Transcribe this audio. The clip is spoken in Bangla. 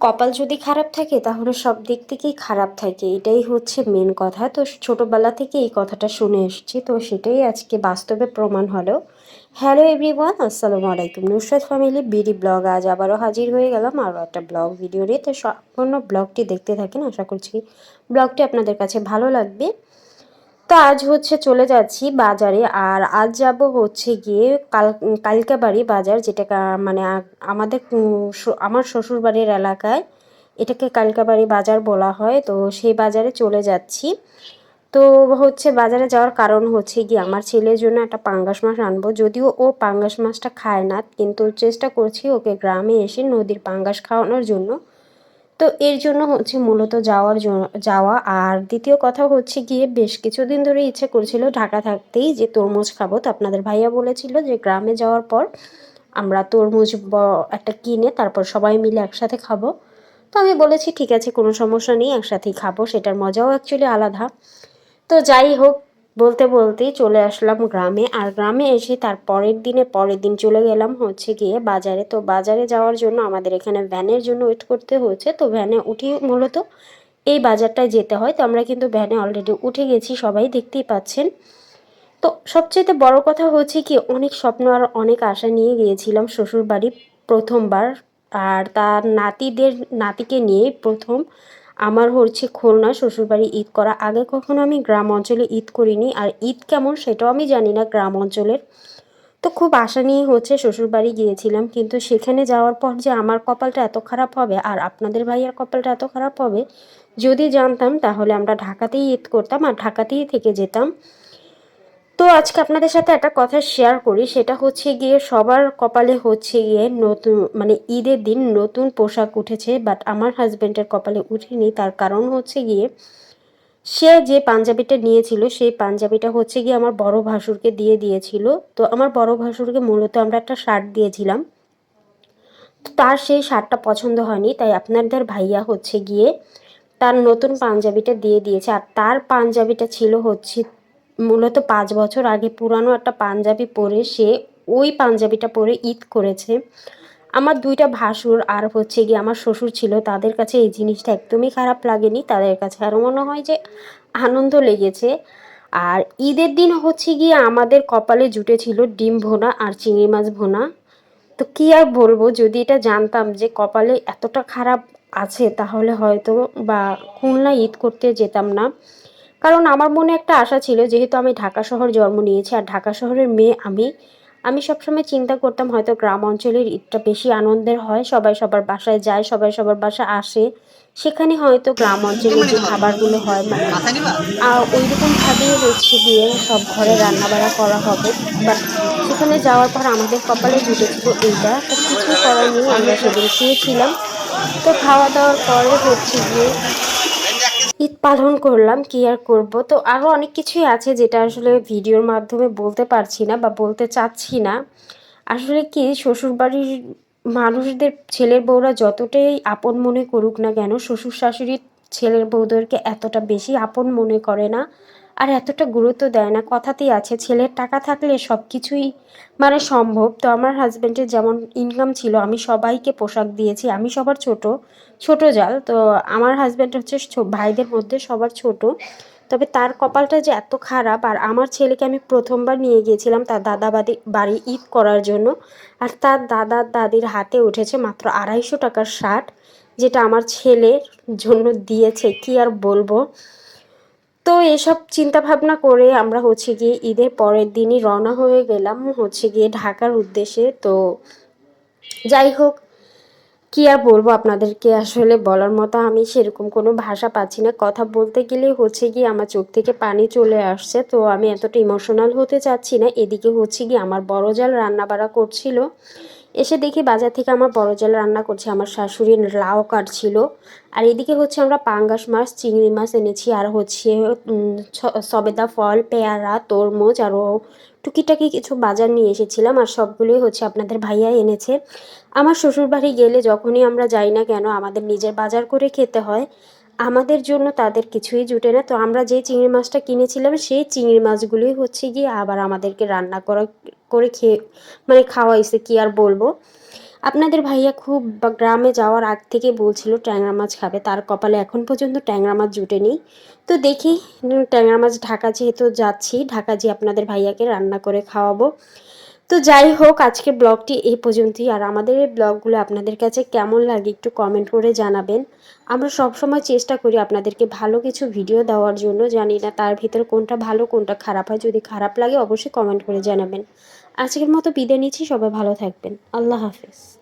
কপাল যদি খারাপ থাকে, তাহলে সব দিক থেকেই খারাপ থাকে। এটাই হচ্ছে মেন কথা। তো ছোটোবেলা থেকে এই কথাটা শুনে এসেছি। তো সেটাই আজকে বাস্তবে প্রমাণ হলো। হ্যালো এভরিওয়ান আসসালামু আলাইকুম। Nusrat family BD blog. আজ আবারও হাজির হয়ে গেলাম আরও একটা ব্লগ ভিডিও নিয়ে তো সম্পূর্ণ ব্লগটি দেখতে থাকেন। আশা করছি ব্লগটি আপনাদের কাছে ভালো লাগবে। তো আজ হচ্ছে চলে যাচ্ছি বাজারে আর আজ যাব হচ্ছে গিয়ে কাল, কালকাবাড়ি বাজার যেটা মানে আমাদের আমার শ্বশুরবাড়ির এলাকায় এটাকে কালকাবাড়ি বাজার বলা হয়। তো সেই বাজারে চলে যাচ্ছি। তো হচ্ছে বাজারে যাওয়ার কারণ হচ্ছে গিয়ে আমার ছেলের জন্য একটা পাঙ্গাস মাছ আনব। যদিও ও পাঙ্গাস মাছটা খায় না, কিন্তু চেষ্টা করছি ওকে গ্রামে এসে নদীর পাঙ্গাস খাওয়ানোর জন্য। তো এর জন্য হচ্ছে মূলত যাওয়ার যাওয়া। আর দ্বিতীয় কথা হচ্ছে গিয়ে বেশ কিছুদিন ধরে ইচ্ছে করছিল ঢাকা থাকতেই যে তরমুজ খাব। তো আপনাদের ভাইয়া বলেছিল যে গ্রামে যাওয়ার পর আমরা তরমুজ একটা কিনে তারপর সবাই মিলে একসাথে খাব। তো আমি বলেছি, ঠিক আছে, কোনো সমস্যা নেই, একসাথেই খাব। সেটার মজাও অ্যাকচুয়ালি আলাদা। তো যাই হোক বলতে বলতেই চলে আসলাম গ্রামে। আর গ্রামে এসে তার পরের দিনে পরের দিন চলে গেলাম হচ্ছে গিয়ে বাজারে। তো বাজারে যাওয়ার জন্য আমাদের এখানে ভ্যানের জন্য ওয়েট করতে হয়েছে তো ভ্যানে উঠে মূলত এই বাজারটায় যেতে হয়। তো আমরা কিন্তু ভ্যানে অলরেডি উঠে গেছি, সবাই দেখতেই পাচ্ছেন। তো সবচেয়ে বড় কথা হচ্ছে কি, অনেক স্বপ্ন আর অনেক আশা নিয়ে গিয়েছিলাম শ্বশুর বাড়ি প্রথমবার। আর তার নাতিদের, নাতিকে নিয়ে প্রথম আমার হচ্ছে খুলনা শ্বশুরবাড়ি ঈদ করা। আগে কখনো আমি গ্রাম অঞ্চলে ঈদ করিনি, আর ঈদ কেমন সেটাও আমি জানি না গ্রাম অঞ্চলের। তো খুব আশা নিয়ে হচ্ছে শ্বশুরবাড়ি গিয়েছিলাম, কিন্তু সেখানে যাওয়ার পর যে আমার কপালটা এত খারাপ হবে আর আপনাদের ভাইয়ার কপালটা এত খারাপ হবে, যদি জানতাম তাহলে আমরা ঢাকাতেই ঈদ করতাম আর ঢাকাতেই থেকে যেতাম। তো আজকে আপনাদের সাথে একটা কথা শেয়ার করি, সেটা হচ্ছে গিয়ে সবার কপালে হচ্ছে গিয়ে নতুন মানে ঈদের দিন নতুন পোশাক উঠেছে বাট আমার হাজব্যান্ডের কপালে উঠেনি, তার কারণ হচ্ছে গিয়ে সে যে পাঞ্জাবিটা নিয়েছিল, সেই পাঞ্জাবিটা হচ্ছে গিয়ে আমার বড় ভাসুরকে দিয়ে দিয়েছিল। তো আমার বড় ভাসুরকে মূলত আমরা একটা শার্ট দিয়েছিলাম। তার সেই শার্টটা পছন্দ হয়নি, তাই আপনাদের ভাইয়া হচ্ছে গিয়ে তার নতুন পাঞ্জাবিটা দিয়ে দিয়েছে। আর তার পাঞ্জাবিটা ছিল হচ্ছে মূলত পাঁচ বছর আগে পুরানো একটা পাঞ্জাবি পরে সে ওই পাঞ্জাবিটা পরে ঈদ করেছে। আমার দুইটা ভাসুর আর হচ্ছে গিয়ে আমার শ্বশুর ছিল, তাদের কাছে এই জিনিসটা একদমই খারাপ লাগেনি। তাদের কাছে আরও মনে হয় যে আনন্দ লেগেছে। আর ঈদের দিন হচ্ছে গিয়ে আমাদের কপালে জুটেছিল ডিম ভোনা আর চিংড়ি মাছ ভোনা। তো কী আর বলব, যদি এটা জানতাম যে কপালে এতটা খারাপ আছে, তাহলে হয়তো বা খুলনা ঈদ করতে যেতাম না। কারণ আমার মনে একটা আশা ছিল, যেহেতু আমি ঢাকা শহর জন্ম নিয়েছি আর ঢাকা শহরের মেয়ে আমি আমি সবসময় চিন্তা করতাম হয়তো গ্রাম অঞ্চলের ঈদটা বেশি আনন্দের হয়, সবাই সবার বাসায় যায়, সবাই সবার বাসায় আসে। সেখানে হয়তো গ্রাম অঞ্চলে যে খাবারগুলো হয় মানে ওই রকমভাবেই হচ্ছে গিয়ে সব ঘরে রান্নাবাড়া করা হবে। বাট সেখানে যাওয়ার পর আমাদের কপালে জুটেছিল এইটা, তো কিছু করার নেই, আমরা সেদিন খেয়েছিলাম তো খাওয়া দাওয়ার পরে হচ্ছে গিয়ে ঈদ পালন করলাম, কি আর করব? তো আরও অনেক কিছুই আছে যেটা আসলে ভিডিওর মাধ্যমে বলতে পারছি না বা বলতে চাচ্ছি না। আসলে কি, শ্বশুরবাড়ির মানুষদের ছেলের বউরা যতটাই আপন মনে করুক না কেন, শ্বশুর শাশুড়ির ছেলের বউদেরকে এতটা বেশি আপন মনে করে না। আর এতটা গুরুত্ব দেয় না, কথাতেই আছে, ছেলের টাকা থাকলে সব কিছুই মানে সম্ভব। তো আমার হাজব্যান্ডের যেমন ইনকাম ছিল, আমি সবাইকে পোশাক দিয়েছি, আমি সবার ছোট ছোট জাল। তো আমার হাজব্যান্ড হচ্ছে ভাইদের মধ্যে সবার ছোট। তবে তার কপালটা যে এত খারাপ, আর আমার ছেলেকে আমি প্রথমবার নিয়ে গিয়েছিলাম তার দাদা বাড়ি বাড়ি ঈদ করার জন্য। আর তার দাদা, দাদির হাতে উঠেছে মাত্র আড়াইশো টাকার শার্ট, যেটা আমার ছেলের জন্য দিয়েছে, কি আর বলব? তো এসব চিন্তা ভাবনা করে আমরা হচ্ছে গিয়ে ঈদের পরের দিনই রওনা হয়ে গেলাম হচ্ছে গিয়ে ঢাকার উদ্দেশ্যে। তো যাই হোক, কি আর বলব আপনাদেরকে আসলে বলার মতো আমি সেরকম কোনো ভাষা পাচ্ছি না। কথা বলতে গেলে হচ্ছে গিয়ে আমার চোখ থেকে পানি চলে আসছে। তো আমি এতটা ইমোশনাল হতে চাচ্ছি না। এদিকে হচ্ছে গিয়ে আমার বড় জাল রান্না বাড়া করছিল। এসে দেখি বাজার থেকে আমার বড় জাল রান্না করছে, আমার শাশুড়ি লাউ কাটছিল। আর এদিকে হচ্ছে আমরা পাঙ্গাস মাছ, চিংড়ি মাছ এনেছি, আর হচ্ছে সবেদা ফল, পেয়ারা, তরমুজ, আরও টুকিটাকি কিছু বাজার নিয়ে এসেছিলাম। আর সবগুলোই হচ্ছে আপনাদের ভাইয়া এনেছে। আমার শ্বশুরবাড়ি গেলে যখনই আমরা যাই না কেন, আমাদের নিজের বাজার করে খেতে হয়। আমাদের জন্য তাদের কিছুই জুটে না। তো আমরা যে চিংড়ি মাছটা কিনেছিলাম, সেই চিংড়ি মাছগুলোই হচ্ছে গিয়ে আবার আমাদেরকে রান্না করা, করে খেয়ে মানে খাওয়াইছে, কি আর বলব? আপনাদের ভাইয়া খুব গ্রামে যাওয়ার আগ থেকে বলছিল ট্যাংরা মাছ খাবে, তার কপালে এখন পর্যন্ত ট্যাংরা মাছ জুটেনি তো দেখি ট্যাংরা মাছ ঢাকা যেহেতু যাচ্ছি, ঢাকা যে আপনাদের ভাইয়াকে রান্না করে খাওয়াবো। তো যাই হোক আজকে ব্লগটি এই পর্যন্তই। আর আমাদের এই ব্লগগুলো আপনাদের কাছে কেমন লাগে একটু কমেন্ট করে জানাবেন। আমরা সবসময় চেষ্টা করি আপনাদেরকে ভালো কিছু ভিডিও দেওয়ার জন্য। জানি না তার ভিতরে কোনটা ভালো, কোনটা খারাপ হয়। যদি খারাপ লাগে, অবশ্যই কমেন্ট করে জানাবেন। আজকের মতো বিদায় নিচ্ছি। সবাই ভালো থাকবেন। আল্লাহ হাফেজ।